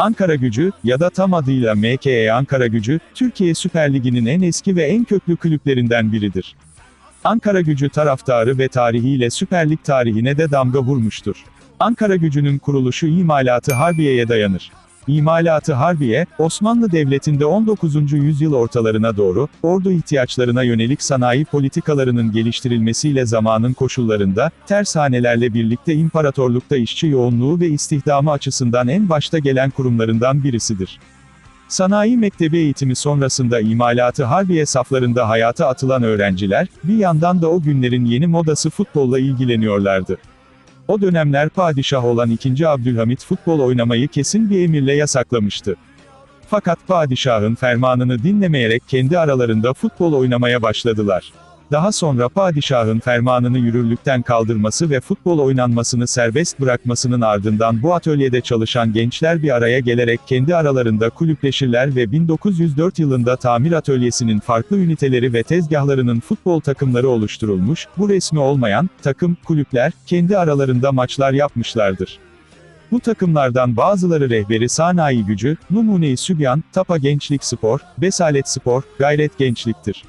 Ankara Gücü, ya da tam adıyla MKE Ankara Gücü, Türkiye Süper Ligi'nin en eski ve en köklü kulüplerinden biridir. Ankara Gücü taraftarı ve tarihiyle Süper Lig tarihine de damga vurmuştur. Ankara Gücü'nün kuruluşu imalatı Harbiye'ye dayanır. İmalatı Harbiye, Osmanlı Devleti'nde 19. yüzyıl ortalarına doğru, ordu ihtiyaçlarına yönelik sanayi politikalarının geliştirilmesiyle zamanın koşullarında, tersanelerle birlikte imparatorlukta işçi yoğunluğu ve istihdamı açısından en başta gelen kurumlarından birisidir. Sanayi mektebi eğitimi sonrasında imalatı harbiye saflarında hayata atılan öğrenciler, bir yandan da o günlerin yeni modası futbolla ilgileniyorlardı. O dönemler padişah olan 2. Abdülhamit futbol oynamayı kesin bir emirle yasaklamıştı. Fakat padişahın fermanını dinlemeyerek kendi aralarında futbol oynamaya başladılar. Daha sonra padişahın fermanını yürürlükten kaldırması ve futbol oynanmasını serbest bırakmasının ardından bu atölyede çalışan gençler bir araya gelerek kendi aralarında kulüpleşirler ve 1904 yılında tamir atölyesinin farklı üniteleri ve tezgahlarının futbol takımları oluşturulmuş, bu resmi olmayan, takım, kulüpler, kendi aralarında maçlar yapmışlardır. Bu takımlardan bazıları rehberi sanayi gücü, Numune-i Sübyan, Tapa Gençlik Spor, Besalet Spor, Gayret Gençlik'tir.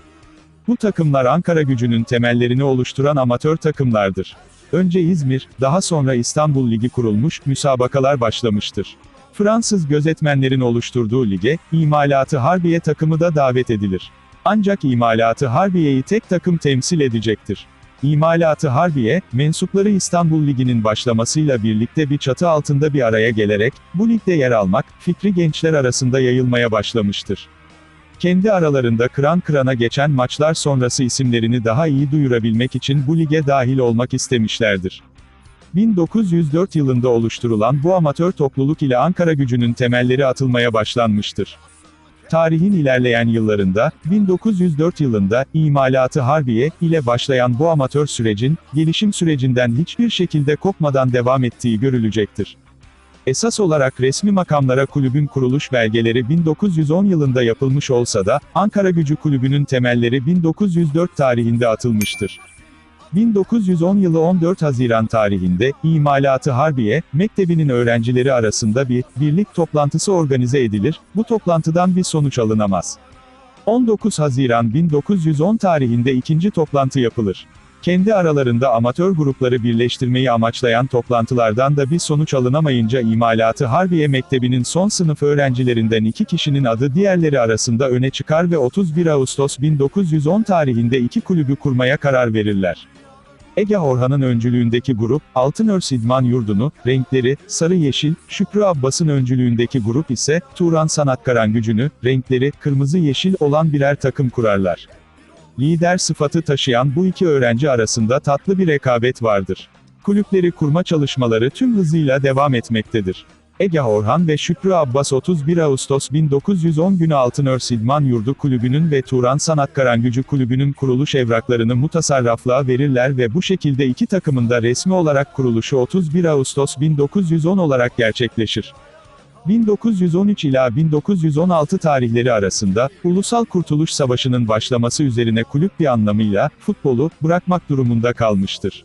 Bu takımlar Ankara gücünün temellerini oluşturan amatör takımlardır. Önce İzmir, daha sonra İstanbul Ligi kurulmuş, müsabakalar başlamıştır. Fransız gözetmenlerin oluşturduğu lige, imalatı Harbiye takımı da davet edilir. Ancak imalatı Harbiye'yi tek takım temsil edecektir. İmalatı Harbiye, mensupları İstanbul Ligi'nin başlamasıyla birlikte bir çatı altında bir araya gelerek, bu ligde yer almak, fikri gençler arasında yayılmaya başlamıştır. Kendi aralarında kıran kırana geçen maçlar sonrası isimlerini daha iyi duyurabilmek için bu lige dahil olmak istemişlerdir. 1904 yılında oluşturulan bu amatör topluluk ile Ankara gücünün temelleri atılmaya başlanmıştır. Tarihin ilerleyen yıllarında, 1904 yılında, imalatı Harbiye, ile başlayan bu amatör sürecin, gelişim sürecinden hiçbir şekilde kopmadan devam ettiği görülecektir. Esas olarak resmi makamlara kulübün kuruluş belgeleri 1910 yılında yapılmış olsa da, Ankara Gücü Kulübü'nün temelleri 1904 tarihinde atılmıştır. 1910 yılı 14 Haziran tarihinde, İmalatı Harbiye, Mektebi'nin öğrencileri arasında bir, birlik toplantısı organize edilir, bu toplantıdan bir sonuç alınamaz. 19 Haziran 1910 tarihinde ikinci toplantı yapılır. Kendi aralarında amatör grupları birleştirmeyi amaçlayan toplantılardan da bir sonuç alınamayınca İmalatı Harbiye Mektebi'nin son sınıf öğrencilerinden iki kişinin adı diğerleri arasında öne çıkar ve 31 Ağustos 1910 tarihinde iki kulübü kurmaya karar verirler. Ege Orhan'ın öncülüğündeki grup, Altınörs İdman Yurdu'nu, renkleri, sarı yeşil, Şükrü Abbas'ın öncülüğündeki grup ise, Turan Sanatkaran Gücü'nü, renkleri, kırmızı yeşil olan birer takım kurarlar. Lider sıfatı taşıyan bu iki öğrenci arasında tatlı bir rekabet vardır. Kulüpleri kurma çalışmaları tüm hızıyla devam etmektedir. Ege Orhan ve Şükrü Abbas 31 Ağustos 1910 günü Altınörs İdman Yurdu Kulübü'nün ve Turan Sanatkaran Gücü Kulübü'nün kuruluş evraklarını mutasarraflığa verirler ve bu şekilde iki takımın da resmi olarak kuruluşu 31 Ağustos 1910 olarak gerçekleşir. 1913 ila 1916 tarihleri arasında, Ulusal Kurtuluş Savaşı'nın başlaması üzerine kulüp bir anlamıyla, futbolu, bırakmak durumunda kalmıştır.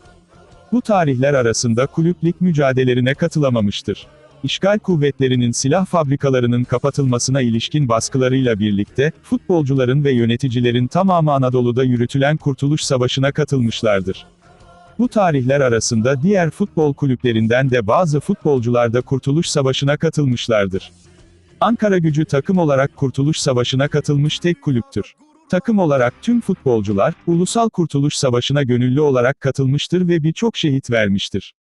Bu tarihler arasında kulüp lig mücadelelerine katılamamıştır. İşgal kuvvetlerinin silah fabrikalarının kapatılmasına ilişkin baskılarıyla birlikte, futbolcuların ve yöneticilerin tamamı Anadolu'da yürütülen Kurtuluş Savaşı'na katılmışlardır. Bu tarihler arasında diğer futbol kulüplerinden de bazı futbolcular da Kurtuluş Savaşı'na katılmışlardır. Ankara gücü takım olarak Kurtuluş Savaşı'na katılmış tek kulüptür. Takım olarak tüm futbolcular, Ulusal Kurtuluş Savaşı'na gönüllü olarak katılmıştır ve birçok şehit vermiştir.